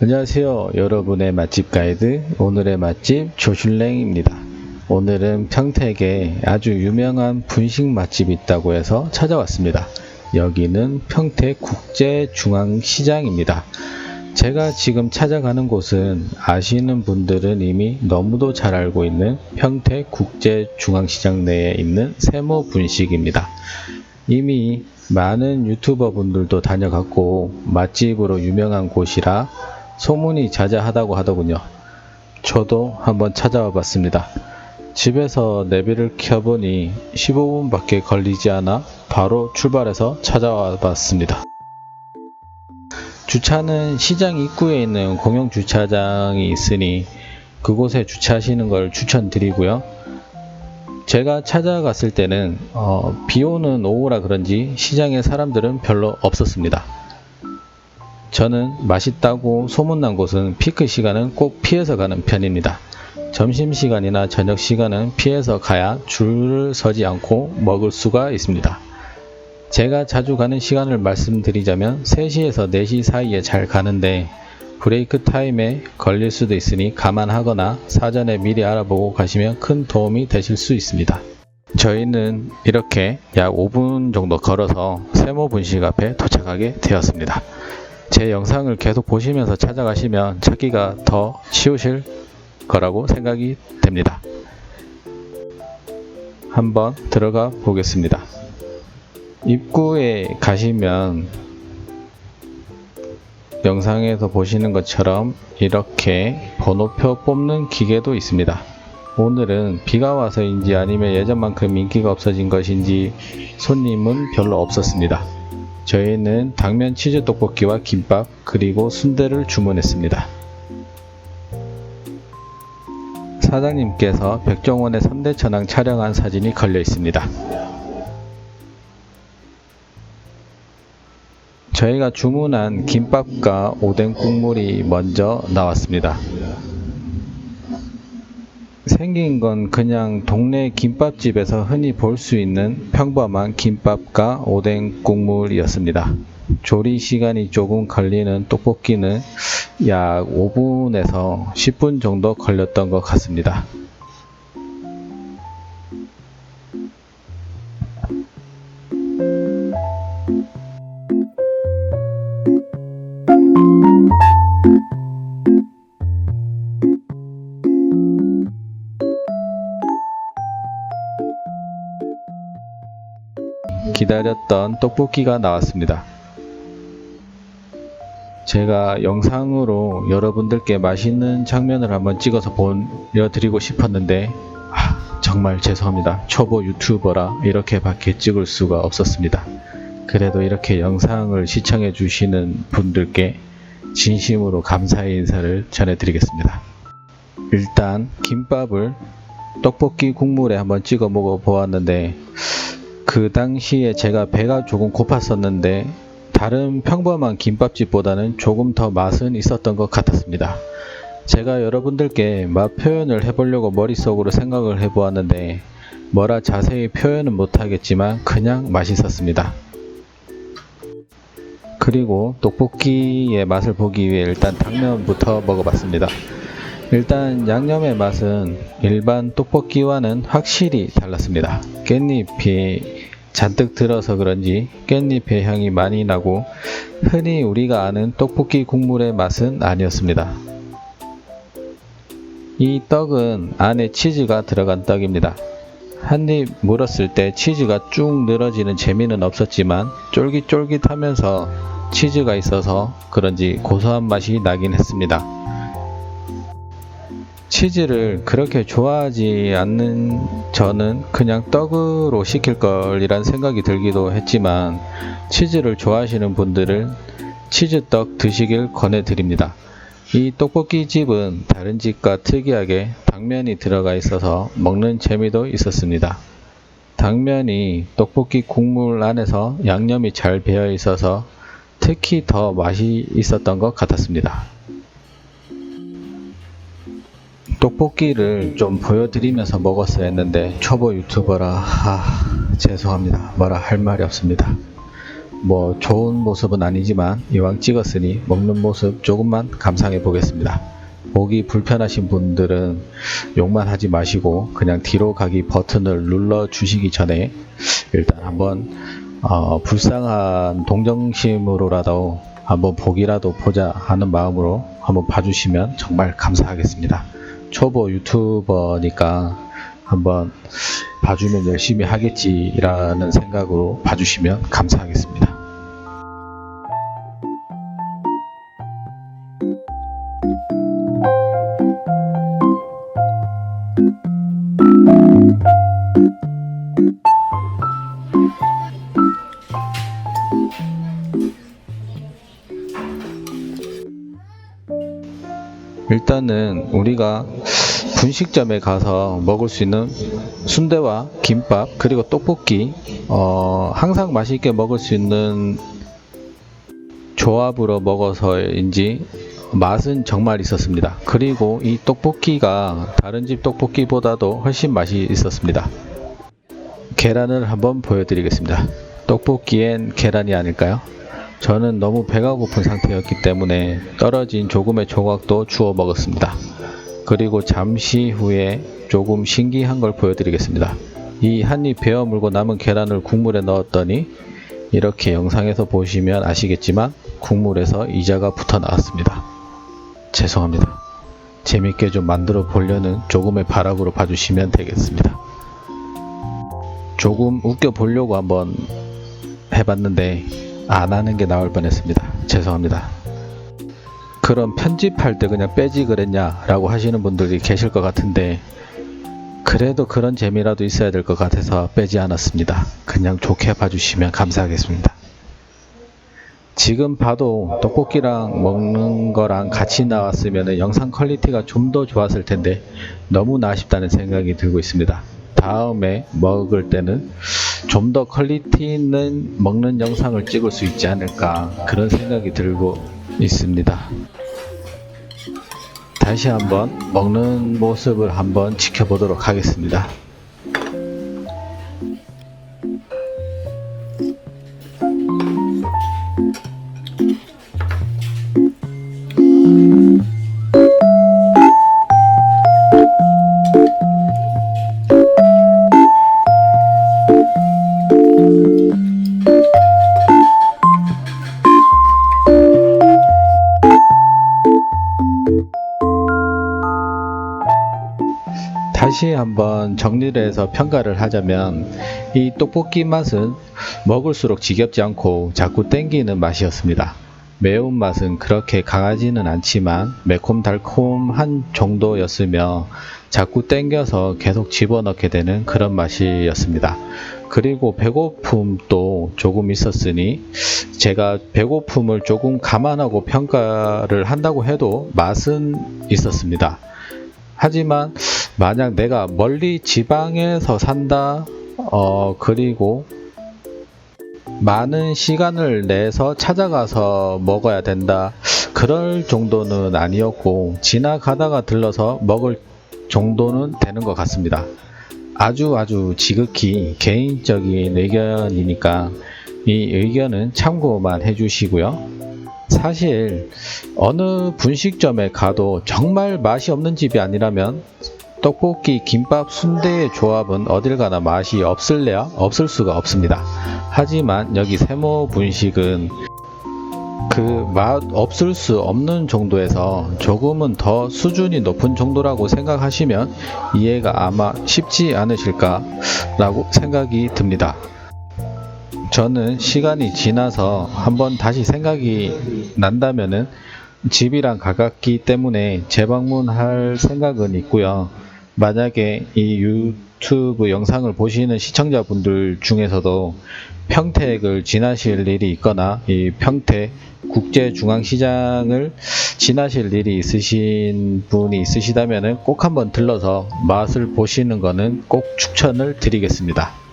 안녕하세요. 여러분의 맛집 가이드 오늘의 맛집 조슐랭입니다. 오늘은 평택에 아주 유명한 분식 맛집이 있다고 해서 찾아왔습니다. 여기는 평택 국제중앙시장입니다. 제가 지금 찾아가는 곳은 아시는 분들은 이미 너무도 잘 알고 있는 평택 국제중앙시장 내에 있는 세모 분식입니다. 이미 많은 유튜버 분들도 다녀갔고 맛집으로 유명한 곳이라 소문이 자자하다고 하더군요. 저도 한번 찾아와 봤습니다. 집에서 내비를 켜보니 15분밖에 걸리지 않아 바로 출발해서 찾아와 봤습니다. 주차는 시장 입구에 있는 공용 주차장이 있으니 그곳에 주차하시는 걸 추천드리고요. 제가 찾아갔을 때는 어, 비 오는 오후라 그런지 시장에 사람들은 별로 없었습니다. 저는 맛있다고 소문난 곳은 피크 시간은 꼭 피해서 가는 편입니다. 점심시간이나 저녁시간은 피해서 가야 줄을 서지 않고 먹을 수가 있습니다. 제가 자주 가는 시간을 말씀드리자면 3시에서 4시 사이에 잘 가는데 브레이크 타임에 걸릴 수도 있으니 감안하거나 사전에 미리 알아보고 가시면 큰 도움이 되실 수 있습니다. 저희는 이렇게 약 5분 정도 걸어서 세모 분식 앞에 도착하게 되었습니다. 제 영상을 계속 보시면서 찾아가시면 찾기가 더 쉬우실 거라고 생각이 됩니다. 한번 들어가 보겠습니다. 입구에 가시면 영상에서 보시는 것처럼 이렇게 번호표 뽑는 기계도 있습니다. 오늘은 비가 와서인지 아니면 예전만큼 인기가 없어진 것인지 손님은 별로 없었습니다. 저희는 당면 치즈 떡볶이와 김밥 그리고 순대를 주문했습니다. 사장님께서 백종원의 3대 천왕 촬영한 사진이 걸려 있습니다. 저희가 주문한 김밥과 오뎅 국물이 먼저 나왔습니다. 생긴 건 그냥 동네 김밥집에서 흔히 볼 수 있는 평범한 김밥과 오뎅 국물이었습니다. 조리 시간이 조금 걸리는 떡볶이는 약 5분에서 10분 정도 걸렸던 것 같습니다. 기다렸던 떡볶이가 나왔습니다. 제가 영상으로 여러분들께 맛있는 장면을 한번 찍어서 보여드리고 싶었는데 아, 정말 죄송합니다. 초보 유튜버라 이렇게밖에 찍을 수가 없었습니다. 그래도 이렇게 영상을 시청해 주시는 분들께 진심으로 감사의 인사를 전해드리겠습니다. 일단 김밥을 떡볶이 국물에 한번 찍어 먹어 보았는데 그 당시에 제가 배가 조금 고팠었는데 다른 평범한 김밥집보다는 조금 더 맛은 있었던 것 같았습니다. 제가 여러분들께 맛 표현을 해보려고 머릿속으로 생각을 해보았는데 뭐라 자세히 표현은 못하겠지만 그냥 맛있었습니다. 그리고 떡볶이의 맛을 보기 위해 일단 당면부터 먹어봤습니다. 일단 양념의 맛은 일반 떡볶이와는 확실히 달랐습니다. 깻잎이 잔뜩 들어서 그런지 깻잎의 향이 많이 나고 흔히 우리가 아는 떡볶이 국물의 맛은 아니었습니다. 이 떡은 안에 치즈가 들어간 떡입니다. 한입 물었을 때 치즈가 쭉 늘어지는 재미는 없었지만 쫄깃쫄깃하면서 치즈가 있어서 그런지 고소한 맛이 나긴 했습니다. 치즈를 그렇게 좋아하지 않는 저는 그냥 떡으로 시킬 걸이란 생각이 들기도 했지만 치즈를 좋아하시는 분들은 치즈떡 드시길 권해드립니다. 이 떡볶이 집은 다른 집과 특이하게 당면이 들어가 있어서 먹는 재미도 있었습니다. 당면이 떡볶이 국물 안에서 양념이 잘 배어 있어서 특히 더 맛이 있었던 것 같았습니다. 떡볶이를 좀 보여드리면서 먹었어야 했는데 초보 유튜버라 아, 죄송합니다. 뭐라 할 말이 없습니다. 뭐 좋은 모습은 아니지만 이왕 찍었으니 먹는 모습 조금만 감상해 보겠습니다. 보기 불편하신 분들은 욕만 하지 마시고 그냥 뒤로 가기 버튼을 눌러 주시기 전에 일단 한번 어, 불쌍한 동정심으로라도 한번 보기라도 보자 하는 마음으로 한번 봐주시면 정말 감사하겠습니다. 초보 유튜버니까 한번 봐주면 열심히 하겠지라는 생각으로 봐주시면 감사하겠습니다. 우리가 분식점에 가서 먹을 수 있는 순대와 김밥 그리고 떡볶이 어, 항상 맛있게 먹을 수 있는 조합으로 먹어서인지 맛은 정말 있었습니다. 그리고 이 떡볶이가 다른 집 떡볶이보다도 훨씬 맛이 있었습니다. 계란을 한번 보여드리겠습니다. 떡볶이엔 계란이 아닐까요? 저는 너무 배가 고픈 상태였기 때문에 떨어진 조금의 조각도 주워 먹었습니다. 그리고 잠시 후에 조금 신기한 걸 보여드리겠습니다. 이 한입 베어 물고 남은 계란을 국물에 넣었더니 이렇게 영상에서 보시면 아시겠지만 국물에서 이자가 붙어 나왔습니다. 죄송합니다. 재밌게 좀 만들어 보려는 조금의 바람으로 봐주시면 되겠습니다. 조금 웃겨 보려고 한번 해봤는데 안 하는 게 나을 뻔했습니다. 죄송합니다. 그럼 편집할 때 그냥 빼지 그랬냐 라고 하시는 분들이 계실 것 같은데 그래도 그런 재미라도 있어야 될 것 같아서 빼지 않았습니다. 그냥 좋게 봐주시면 감사하겠습니다. 지금 봐도 떡볶이랑 먹는 거랑 같이 나왔으면 영상 퀄리티가 좀 더 좋았을 텐데 너무나 아쉽다는 생각이 들고 있습니다. 다음에 먹을 때는 좀 더 퀄리티 있는 먹는 영상을 찍을 수 있지 않을까 그런 생각이 들고 있습니다. 다시 한번 먹는 모습을 한번 지켜보도록 하겠습니다. 한번 정리를 해서 평가를 하자면 이 떡볶이 맛은 먹을수록 지겹지 않고 자꾸 땡기는 맛이었습니다. 매운맛은 그렇게 강하지는 않지만 매콤달콤한 정도였으며 자꾸 땡겨서 계속 집어넣게 되는 그런 맛이었습니다. 그리고 배고픔도 조금 있었으니 제가 배고픔을 조금 감안하고 평가를 한다고 해도 맛은 있었습니다. 하지만 만약 내가 멀리 지방에서 산다, 어, 그리고 많은 시간을 내서 찾아가서 먹어야 된다. 그럴 정도는 아니었고, 지나가다가 들러서 먹을 정도는 되는 것 같습니다. 아주 아주 지극히 개인적인 의견이니까 이 의견은 참고만 해주시고요. 사실 어느 분식점에 가도 정말 맛이 없는 집이 아니라면 떡볶이, 김밥, 순대의 조합은 어딜 가나 맛이 없을래야 없을 수가 없습니다. 하지만 여기 세모 분식은 그 맛 없을 수 없는 정도에서 조금은 더 수준이 높은 정도라고 생각하시면 이해가 아마 쉽지 않으실까라고 생각이 듭니다. 저는 시간이 지나서 한번 다시 생각이 난다면은 집이랑 가깝기 때문에 재방문할 생각은 있고요. 만약에 이 유튜브 영상을 보시는 시청자분들 중에서도 평택을 지나실 일이 있거나 이 평택 국제중앙시장을 지나실 일이 있으신 분이 있으시다면 꼭 한번 들러서 맛을 보시는 것은 꼭 추천을 드리겠습니다.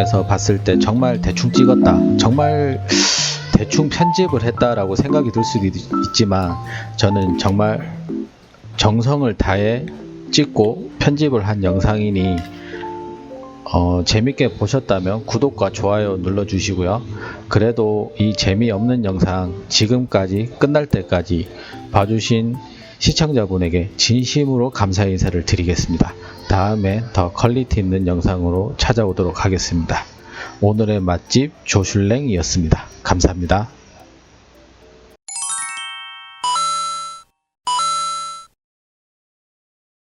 입장에서 봤을 때 정말 대충 찍었다. 정말 대충 편집을 했다라고 생각이 들 수도 있, 있지만 저는 정말 정성을 다해 찍고 편집을 한 영상이니 어, 재밌게 보셨다면 구독과 좋아요 눌러주시고요. 그래도 이 재미없는 영상 지금까지 끝날 때까지 봐주신 시청자분에게 진심으로 감사 인사를 드리겠습니다. 다음에 더 퀄리티 있는 영상으로 찾아오도록 하겠습니다. 오늘의 맛집 조슐랭이었습니다. 감사합니다.